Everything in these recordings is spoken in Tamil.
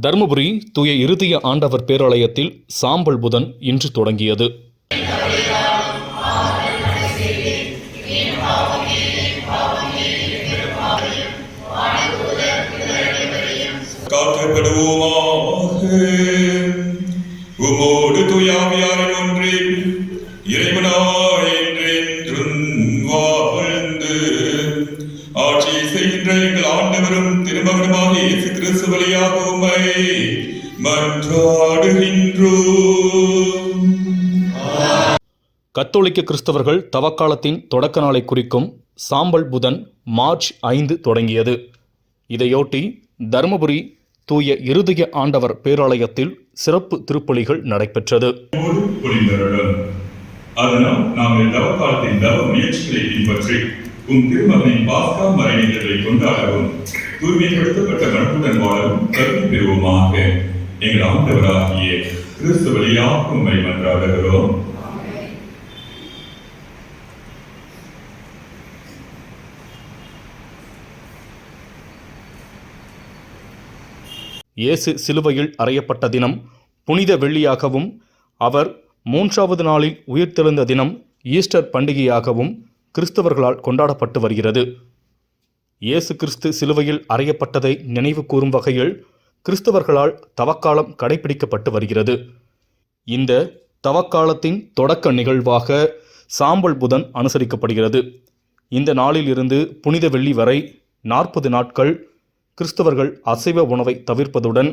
தருமபுரி தூய இருதய ஆண்டவர் பேராலயத்தில் சாம்பல் புதன் இன்று தொடங்கியது. உமோடு துயாவியாரின் ஒன்றில் இறைவனா திருமகனுமாக இயேசு கிறிஸ்து வழியாக உம்மை மன்றாடுகின்றோம். கத்தோலிக்க கிறிஸ்தவர்கள் தவக்காலத்தின் தொடக்க நாளை குறிக்கும் சாம்பல் புதன் மார்ச் ஐந்து தொடங்கியது. இதையொட்டி தருமபுரி தூய இருதய ஆண்டவர் பேராலயத்தில் சிறப்பு திருப்பலிகள் நடைபெற்றது. அதனால் தவ முயற்சிகளை பின்பற்றி உம் திருமகனின் பாஸ்கா மறை நிகழ்வை கொண்டாடவும். தூய்மைப்படுத்தப்பட்ட மனப்புடன் வாழவும் கருத்து பெறுவோமாக. எங்கள் ஆண்டவராகிய கிறிஸ்து வழியாக உண்மை மன்றாடுகிறோம். இயேசு சிலுவையில் அறையப்பட்ட தினம் புனித வெள்ளியாகவும் அவர் மூன்றாவது நாளில் உயிர்த்தெழுந்த தினம் ஈஸ்டர் பண்டிகையாகவும் கிறிஸ்தவர்களால் கொண்டாடப்பட்டு வருகிறது. இயேசு கிறிஸ்து சிலுவையில் அறையப்பட்டதை நினைவு கூறும் வகையில் கிறிஸ்தவர்களால் தவக்காலம் கடைபிடிக்கப்பட்டு வருகிறது. இந்த தவக்காலத்தின் தொடக்க நிகழ்வாக சாம்பல் புதன் அனுசரிக்கப்படுகிறது. இந்த நாளில் இருந்து புனித வெள்ளி வரை நாற்பது நாட்கள் கிறிஸ்தவர்கள் அசைவ உணவை தவிர்ப்பதுடன்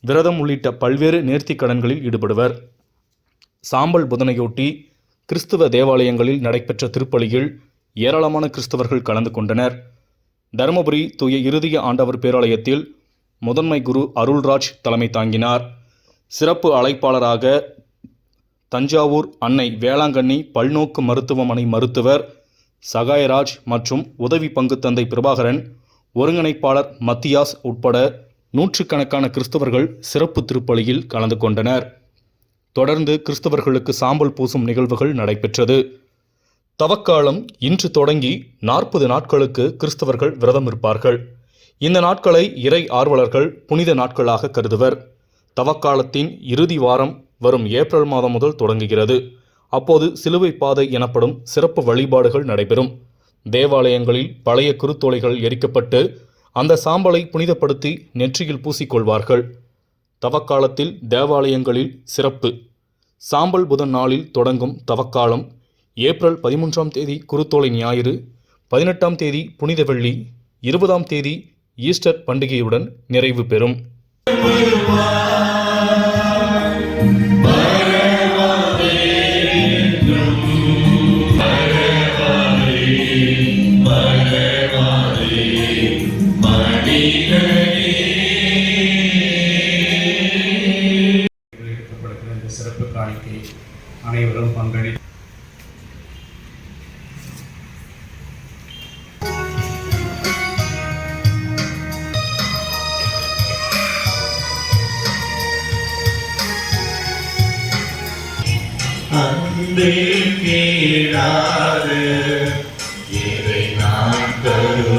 விரதம் உள்ளிட்ட பல்வேறு நேர்த்திக் கடன்களில் ஈடுபடுவர். சாம்பல் புதனையொட்டி கிறிஸ்துவ தேவாலயங்களில் நடைபெற்ற திருப்பலியில் ஏராளமான கிறிஸ்தவர்கள் கலந்து கொண்டனர். தருமபுரி தூய இறுதிய ஆண்டவர் பேராலயத்தில் முதன்மை குரு அருள்ராஜ் தலைமை தாங்கினார். சிறப்பு அழைப்பாளராக தஞ்சாவூர் அன்னை வேளாங்கண்ணி பல்நோக்கு மருத்துவமனை மருத்துவர் சகாயராஜ் மற்றும் உதவி பங்கு தந்தை பிரபாகரன் ஒருங்கிணைப்பாளர் மத்தியாஸ் உட்பட நூற்றுக்கணக்கான கிறிஸ்தவர்கள் சிறப்பு திருப்பலியில் கலந்து கொண்டனர். தொடர்ந்து கிறிஸ்தவர்களுக்கு சாம்பல் பூசும் நிகழ்வுகள் நடைபெற்றது. தவக்காலம் இன்று தொடங்கி நாற்பது நாட்களுக்கு கிறிஸ்தவர்கள் விரதம் இருப்பார்கள். இந்த நாட்களை இறை ஆர்வலர்கள் புனித நாட்களாக கருதுவர். தவக்காலத்தின் இறுதி வாரம் வரும் ஏப்ரல் மாதம் முதல் தொடங்குகிறது. அப்போது சிலுவை பாதை எனப்படும் சிறப்பு வழிபாடுகள் நடைபெறும். தேவாலயங்களில் பழைய குருத்தோலைகள் எரிக்கப்பட்டு அந்த சாம்பலை புனிதப்படுத்தி நெற்றியில் பூசிக்கொள்வார்கள். தவக்காலத்தில் தேவாலயங்களில் சிறப்பு. சாம்பல் புதன் நாளில் தொடங்கும் தவக்காலம் ஏப்ரல் பதிமூன்றாம் தேதி குருத்தோலை ஞாயிறு பதினெட்டாம் தேதி புனித வெள்ளி இருபதாம் தேதி ஈஸ்டர் பண்டிகையுடன் நிறைவு பெறும். அனைவரும் பங்களி அன்பே கேளாது நான் தருவேன்